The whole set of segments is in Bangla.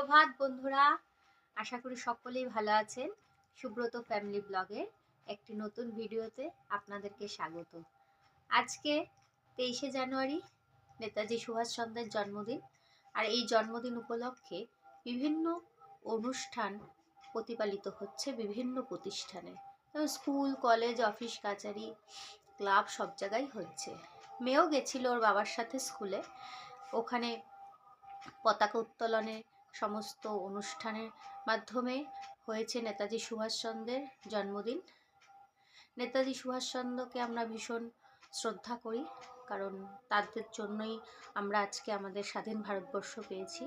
সুপ্রভাত বন্ধুরা। আশা করি সকলেই ভালো আছেন। সুব্রত ফ্যামিলি ব্লগের একটি নতুন ভিডিওতে আপনাদেরকে স্বাগত। আজকে তেইশে জানুয়ারি, নেতাজি সুভাষচন্দ্রের জন্মদিন। আর এই জন্মদিন উপলক্ষে বিভিন্ন অনুষ্ঠান প্রতিপালিত হচ্ছে বিভিন্ন প্রতিষ্ঠানে। স্কুল, কলেজ, অফিস, কাচারি, ক্লাব সব জায়গায় হচ্ছে মেয়েও গেছিল ওর বাবার সাথে স্কুলে। ওখানে পতাকা উত্তোলনের সমস্ত অনুষ্ঠানের মাধ্যমে হয়েছে নেতাজি সুভাষচন্দ্রের জন্মদিন। নেতাজি সুভাষচন্দ্রকে আমরা ভীষণ শ্রদ্ধা করি, কারণ তাদের জন্যই আমরা আজকে আমাদের স্বাধীন ভারতবর্ষ পেয়েছি।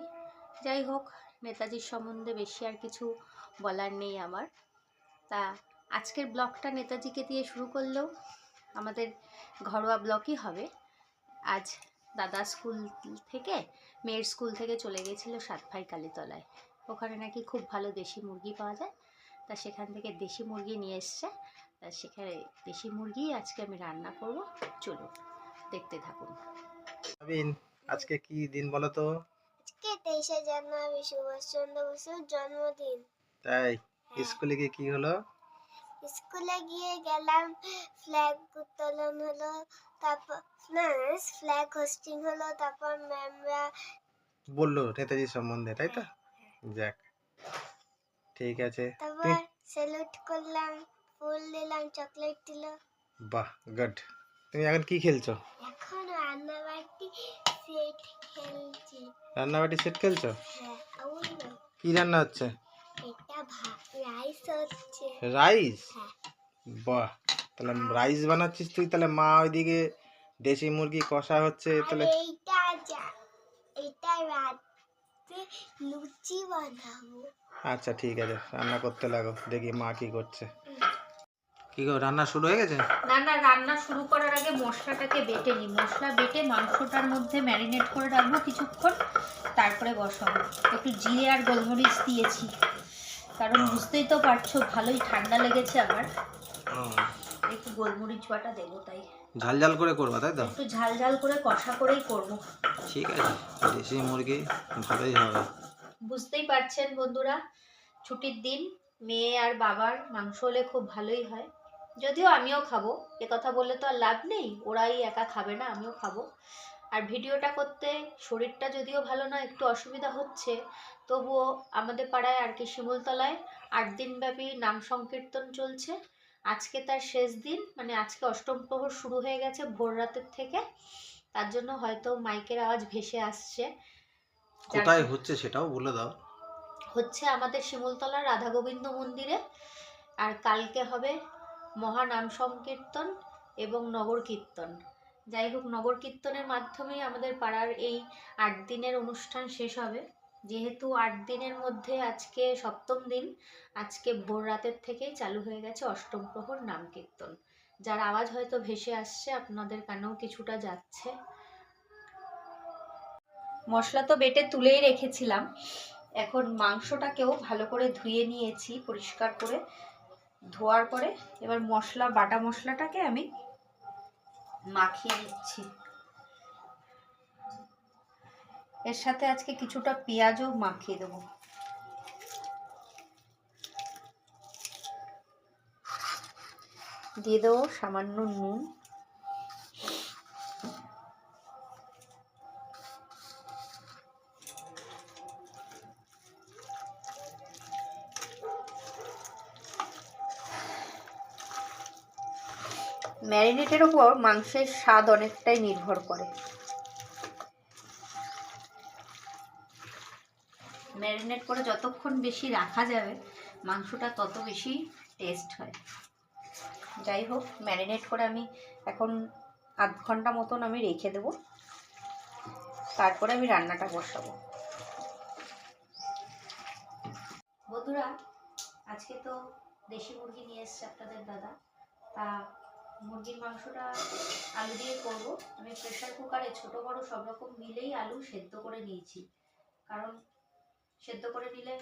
যাই হোক, নেতাজির সম্বন্ধে বেশি আর কিছু বলার নেই আমার। তা আজকের ব্লগটা নেতাজিকে দিয়ে শুরু করলেও আমাদের ঘরোয়া ব্লগই হবে। আজ দাদা স্কুল থেকে মেয়ের স্কুল থেকে চলে গেছিল সাতভাই কালীতলায়। ওখানে নাকি খুব ভালো দেশি মুরগি পাওয়া যায়। তা সেখান থেকে দেশি মুরগি নিয়ে এসছে। তা সেখানে দেশি মুরগি আজকে আমি রান্না করব। চলুন দেখতে থাকুন। আজকে কি দিন বলো তো? আজকে তেইশে জানুয়ারি সুভাষচন্দ্র বসুর জন্মদিন। তাই হ্যাঁ। স্কুলে গিয়ে কি হলো? স্কুলে গিয়ে গেলাম ফ্ল্যাগ উত্তোলন হলো তারপর না ফ্ল্যাগ হোস্টিং হলো তারপর ম্যামরা বলল নেতাজি সম্বন্ধে তাই তো? যাক ঠিক আছে। তারপর স্যালুট করলাম ফুল দিলাম চকলেট দিল। বাহ গুড তুমি এখন কি খেলছো? এখন রান্নাবাটি সেট খেলছি। রান্নাবাটি সেট খেলছো? হ্যাঁ কি রান্না হচ্ছে? এটা ভাত রাইস হচ্ছে। রাইস হ্যাঁ বাহ তাহলে রাইস বানাচ্ছিস তুই তাহলে মা ওইদিকে দেশি মুরগি কষা হচ্ছে তাহলে এইটা যা এটা রাতে লুচি বানাবো। আচ্ছা ঠিক আছে রান্না করতে লাগো দেখি মা কি করছে। কি গো রান্না শুরু হয়ে গেছে? না না রান্না শুরু করার আগে মশলাটাকে বেটে নিই। মশলা বেটে মাংসটার মধ্যে ম্যারিনেট করে রাখব কিছুক্ষণ তারপরে বসাবো। একটু জিরে আর গোলমরিচ দিয়েছি। কারণ বুঝতেই তো পারছ ভালোই ঠান্ডা লেগেছে আমার। একটু গোলমরিচ বাটা দেবো তাই। ঝাল ঝাল করে করবা তাই তো? একটু ঝাল ঝাল করে কষা করেই করব। ঠিক আছে দেশি মুরগি ভালোই হবে। বুঝতেই পারছেন বন্ধুরা ছুটির দিন মেয়ে আর বাবার মাংস হলে খুব ভালোই হয়। যদিও আমিও খাব এ কথা বললে তো আর লাভ নেই ওরাই একা খাবে না আমিও খাব। আর ভিডিওটা করতে শরীরটা যদিও ভালো না একটু অসুবিধা হচ্ছে তবুও আমাদের পাড়ায় আর কি শিমুলতলায় আট দিনব্যাপী নাম সংকীর্তন চলছে। আজকে তার শেষ দিন মানে আজকে অষ্টম প্রহর শুরু হয়ে গেছে ভোর রাতের থেকে। তার জন্য হয়তো মাইকের আওয়াজ ভেসে আসছে। কোথায় হচ্ছে সেটাও বলে দাও। হচ্ছে আমাদের শিমুলতলার রাধা গোবিন্দ মন্দিরে। আর কালকে হবে মহানাম সংকীর্তন এবং নগর কীর্তন। যাই হোক নগর কীর্তনের মাধ্যমেই আমাদের পাড়ার এই আট দিনের অনুষ্ঠান শেষ হবে। যেহেতু আট দিনের মধ্যে আজকে সপ্তম দিন, আজকে ভোর রাতের থেকেই চালু হয়ে গেছে অষ্টম প্রহর নাম কীর্তন। যার আওয়াজ হয়তো ভেসে আসছে, আপনাদের কানেও কিছুটা যাচ্ছে। মশলা তো বেটে তুলেই রেখেছিলাম। এখন মাংসটাকেও ভালো করে ধুয়ে নিয়েছি, পরিষ্কার করে ধোয়ার পরে। এবার মশলা, বাটা মশলাটাকে আমি মাখিয়ে নিচ্ছি। এর সাথে আজকে কিছুটা পেঁয়াজও মাখিয়ে দেবো। দিয়ে দেবো সামান্য নুন। ম্যারিনেটের উপর মাংসের স্বাদ অনেকটাই নির্ভর করে। ম্যারিনেট করে যতক্ষণ বেশি রাখা যাবে, মাংসটা তত বেশি টেস্ট হয়। যাই হোক, ম্যারিনেট করে আমি এখন আধ ঘণ্টা মতন আমি রেখে দেবো। তারপরে আমি রান্নাটা বসাবো। বন্ধুরা, আজকে তো দেশি মুরগি নিয়ে এসছে আপনাদের দাদা। তা মুরগির মাংসটা আলু দিয়ে করব। আমি প্রেশার কুকারে ছোট বড় সব রকম মিলেই আলু সেদ্ধ করে নিয়েছি। কারণ সেদ্ধ করে নিলে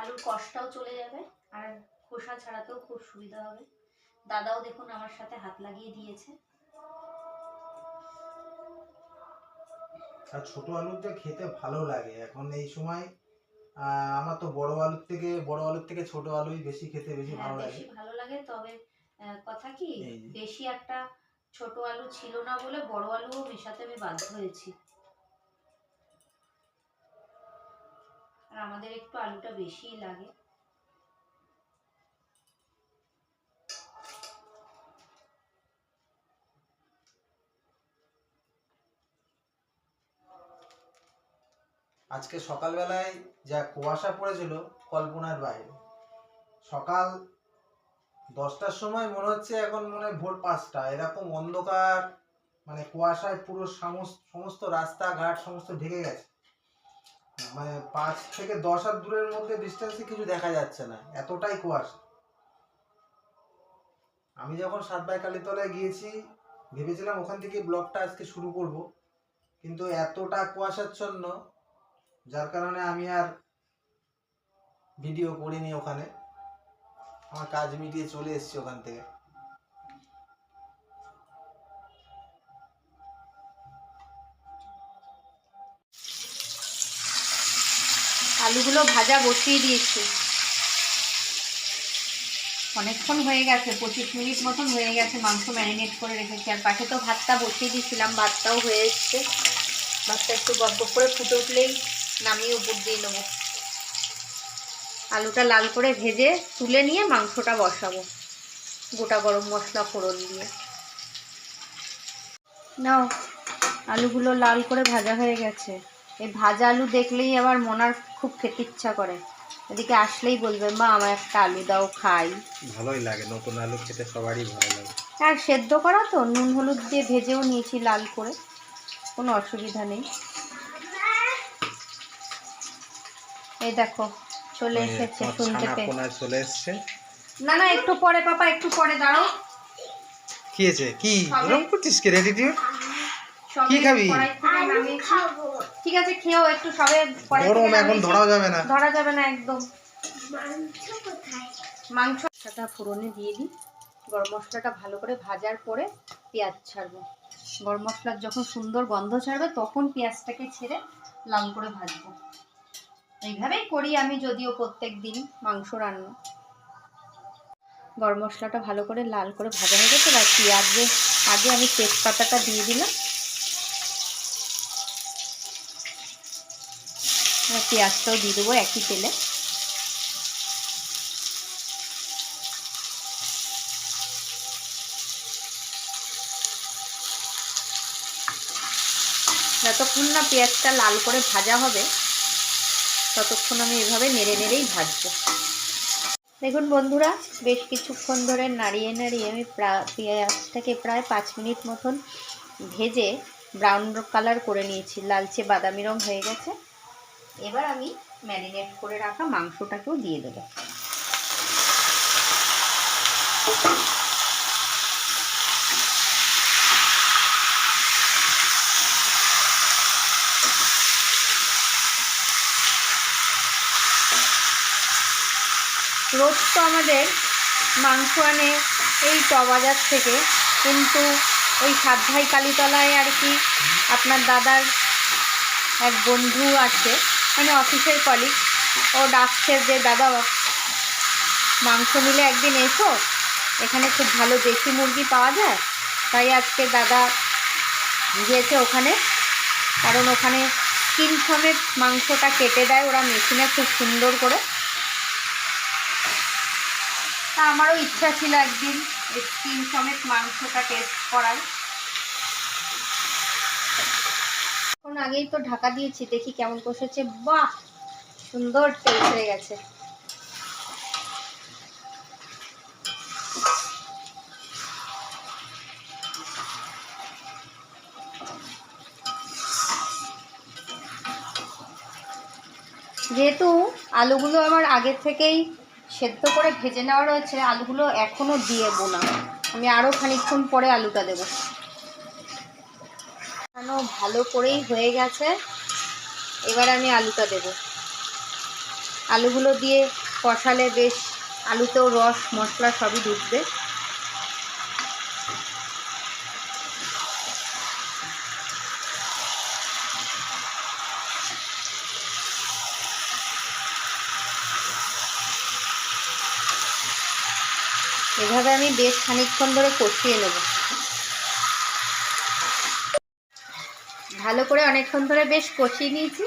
আলুর কষটাও চলে যাবে আর খোসা ছাড়াতেও খুব সুবিধা হবে। দাদাও দেখুন আমার সাথে হাত লাগিয়ে দিয়েছে। আর ছোট আলুটা খেতে ভালো লাগে এখন এই সময় আমার তো বড় আলুর থেকে বড় আলুর থেকে ছোট আলুই বেশি খেতে বেশি হ্যাঁ ভালো লাগে। বেশি ভালো লাগে তবে কথা কি বেশি একটা ছোট আলু ছিল না বলে বড় আলুও মেশাতে আমি বাধ্য হয়েছি। আর আমাদের একটু আলুটা বেশিই লাগে। আজকে সকালবেলায় যা কুয়াশা পড়েছিল কল্পনার বাইরে। সকাল দশটার সময় মনে হচ্ছে এখন মনে হয় ভোর পাঁচটা। এরকম অন্ধকার মানে কুয়াশায় পুরো সমস্ত রাস্তাঘাট সমস্ত ঢেকে গেছে। মানে পাঁচ থেকে দশ হাত দূরের মধ্যে ডিস্টেন্সে কিছু দেখা যাচ্ছে না। এতটাই কুয়াশা। আমি যখন সাতবাই কালীতলায় গিয়েছি, ভেবেছিলাম ওখান থেকে ব্লগটা আজকে শুরু করব, কিন্তু এতটা কুয়াশাচ্ছন্ন, যার কারণে আমি আর ভিডিও করিনি ওখানে। আমার কাজ মিটিয়ে চলে এসেছি ওখান থেকে। আলুগুলো ভাজা বসিয়ে দিয়েছি। অনেকক্ষণ হয়ে গেছে, পঁচিশ মিনিট মতন হয়ে গেছে মাংস ম্যারিনেট করে রেখেছি। আর পাশে তো ভাতটা বসিয়ে দিয়েছিলাম, ভাতটাও হয়ে এসছে। ভাতটা একটু গপ করে ফুটে উঠলেই নামিয়ে উপর দিয়ে নেব। আলুটা লাল করে ভেজে তুলে নিয়ে মাংসটা বসাবো, গোটা গরম মশলা ফোড়ন দিয়ে। নাও, আলুগুলো লাল করে ভাজা হয়ে গেছে। এই ভাজা আলু দেখলেই আবার মনার খুব খেতে ইচ্ছা করে। এদিকে আসলেই বলবে মা আমার একটা আলু দাও খাই। ভালোই লাগে নতুন আলু খেতে সবারই ভালো লাগে। আর সেদ্ধ করা তো নুন হলুদ দিয়ে ভেজেও নিয়েছি লাল করে কোনো অসুবিধা নেই। এই দেখো চলে এসেছে তোমার শুনতে চলে এসছে? না না একটু পরে পাপা একটু পরে দাঁড়াও। কি হয়েছে? কি? এরকম করছিস কি সবে কি খাবি? নামিয়েছি। খাব ঠিক আছে খেয়েও একটু সবে থেকে গরম এখন। ধরাও যাবে না। ধরা যাবে না একদম। মাংস কোথায়? মাংসটা ফোড়নে দিয়ে দিই। গরম মশলাটা ভালো করে ভাজার পরে পেঁয়াজ ছাড়বো। গরম মশলার যখন সুন্দর গন্ধ ছাড়বে তখন পেঁয়াজটাকে ছেড়ে লাল করে ভাজবো। এইভাবেই করি আমি যদিও প্রত্যেক দিন মাংস রান্না। গরম মশলাটা ভালো করে লাল করে ভাজা হয়ে গেছে আর পেঁয়াজে আগে আমি তেজপাতাটা দিয়ে দিলাম। এবার পেঁয়াজটাও দিয়ে দেবো একই তেলে। যতক্ষণ না পেঁয়াজটা লাল করে ভাজা হবে, ততক্ষণ আমি এভাবে নেড়ে নেড়েই ভাজবো। দেখুন বন্ধুরা, বেশ কিছুক্ষণ ধরে নাড়িয়ে নাড়িয়ে আমি পেঁয়াজটাকে প্রায় পাঁচ মিনিট মতন ভেজে ব্রাউন কালার করে নিয়েছি। লালচে বাদামি রং হয়ে গেছে। এবার আমি ম্যারিনেট করে রাখা মাংসটাকেও দিয়ে দেবো। রোজ তো আমাদের মাংস আনে এই বাজার থেকে, কিন্তু ওই সাতভাই কালীতলায় আর কি আপনার দাদার এক বন্ধু আছে মানে অফিসের কলিগ ও ডাকছে যে, দাদা, মাংস নিলে একদিন এসো। এখানে খুব ভালো দেশি মুরগি পাওয়া যায়। তাই আজকে দাদা গিয়েছে ওখানে। কারণ ওখানে স্কিন সমেত মাংসটা কেটে দেয় ওরা মেশিনে খুব সুন্দর করে। তা আমারও ইচ্ছা ছিল একদিন স্কিন সমেত মাংসটা টেস্ট করার। আগেই তো ঢাকা দিয়েছি, দেখি কেমন কষেছে। বাহ! সুন্দর টেস্ট হয়ে গেছে। যেহেতু আলুগুলো আমার আগের থেকেই সেদ্ধ করে ভেজে নেওয়া রয়েছে, আলুগুলো এখনও দিয়ে না আমি আরও খানিকক্ষণ পরে আলুটা দেবো। কষানো ভালো করেই হয়ে গেছে। এবার আমি আলুটা দেব। আলুগুলো দিয়ে কষালে বেশ আলুতেও রস, মশলা সবই ঢুকবে এভাবে আমি বেশ খানিকক্ষণ ধরে কষিয়ে নেব। ভালো করে অনেকক্ষণ ধরে বেশ কষিয়ে নিয়েছি।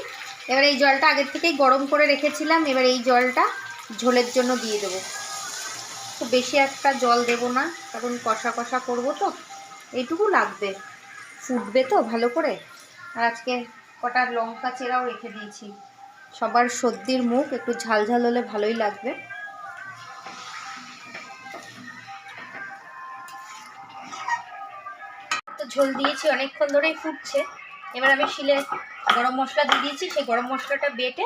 এবার এই জলটা আগের থেকেই গরম করে রেখেছিলাম। এবার এই জলটা ঝোলের জন্য দিয়ে দেবো। খুব বেশি একটা জল দেব না, কারণ কষা কষা করব তো। এইটুকু লাগবে। ফুটবে তো ভালো করে। আর আজকে কটা লঙ্কা চেরাও রেখে দিয়েছি। সবার সর্দির মুখ, একটু ঝাল ঝাল হলে ভালোই লাগবে। তো ঝোল দিয়েছি, অনেকক্ষণ ধরেই ফুটছে। এবার আমি শিলে গরম মশলা দিয়ে দিয়েছি সেই গরম মশলাটা বেটে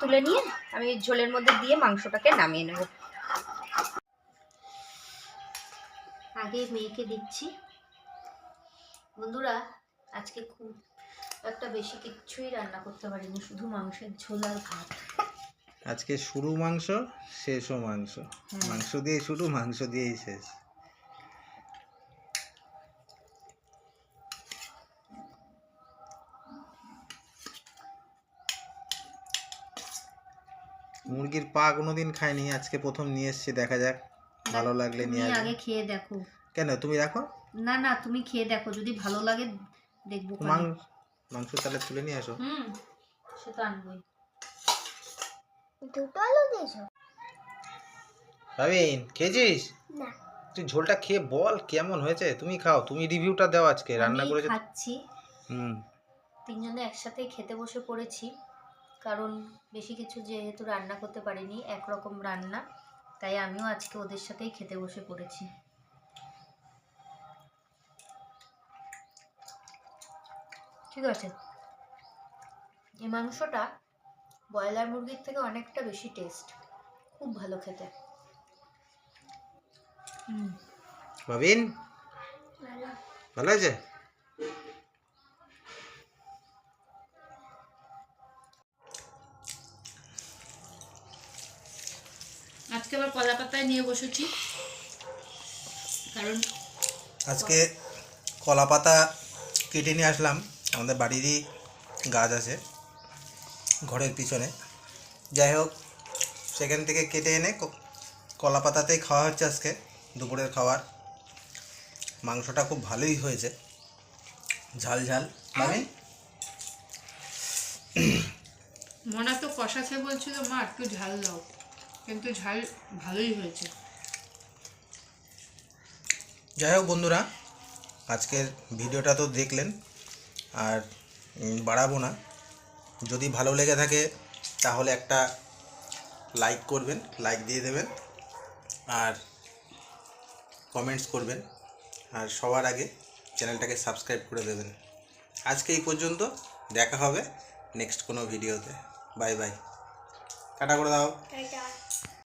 তুলে নিয়ে আমি ঝোলের মধ্যে দিয়ে মাংসটাকে নামিয়ে নেব। আগে মেয়েকে দিচ্ছি। বন্ধুরা আজকে খুব একটা বেশি কিচ্ছুই রান্না করতে পারিনি শুধু মাংসের ঝোল আর ভাত। আজকে শুরু মাংস শেষও মাংস। হুম। মাংস দিয়ে শুরু মাংস দিয়েই শেষ। মুরগির পা কোনোদিন খাইনি আজকে প্রথম নিয়ে এসেছি দেখা যাক ভালো লাগলে তুমি নিয়ে আগে খেয়ে দেখো। কেন তুমি রাখো না না তুমি খেয়ে দেখো যদি ভালো লাগে দেখব মাংস মাংস তাহলে তুলে নিয়ে আসো। হুম সে তো আনবোই। দুটো আলু দিয়েছ? ভাবিন খেয়েছিস? না। তুই ঝোলটা খেয়ে বল কেমন হয়েছে? তুমি খাও তুমি রিভিউটা দাও আজকে রান্না করেছ। খাচ্ছি। হুম। তিনজনে একসাথেই খেতে বসে পড়েছি। কারণ বেশি কিছু যেহেতু রান্না করতে পারিনি একরকম রান্না তাই আমিও আজকে ওদের সাথেই খেতে বসে পড়েছি। ঠিক আছে? এই মাংসটা ব্রয়লার মুরগির থেকে অনেকটা বেশি টেস্ট খুব ভালো খেতে। হুম ভাবিন? ভালো। ভালো আছে? আজকে আবার কলা পাতায় নিয়ে বসেছি। কারণ আজকে কলা পাতা কেটে নিয়ে আসলাম। আমাদের বাড়িরই গাছ আছে ঘরের পিছনে। যাই হোক সেখান থেকে কেটে এনে কলা পাতাতেই খাওয়া হচ্ছে আজকে দুপুরের খাবার। মাংসটা খুব ভালোই হয়েছে। ঝাল ঝাল। মানে মনা তো কষাছে বলছিল মা একটু ঝাল দাও। কিন্তু ঝাল ভালোই হয়েছে। যাই হোক বন্ধুরা আজকের ভিডিওটা তো দেখলেন আর বাড়াবো না। যদি ভালো লেগে থাকে তাহলে একটা লাইক করবেন লাইক দিয়ে দেবেন আর কমেন্টস করবেন আর সবার আগে চ্যানেলটাকে সাবস্ক্রাইব করে দেবেন। আজকে এই পর্যন্ত দেখা হবে নেক্সট কোনো ভিডিওতে। Bye bye. টাটা করে দাও। টাটা।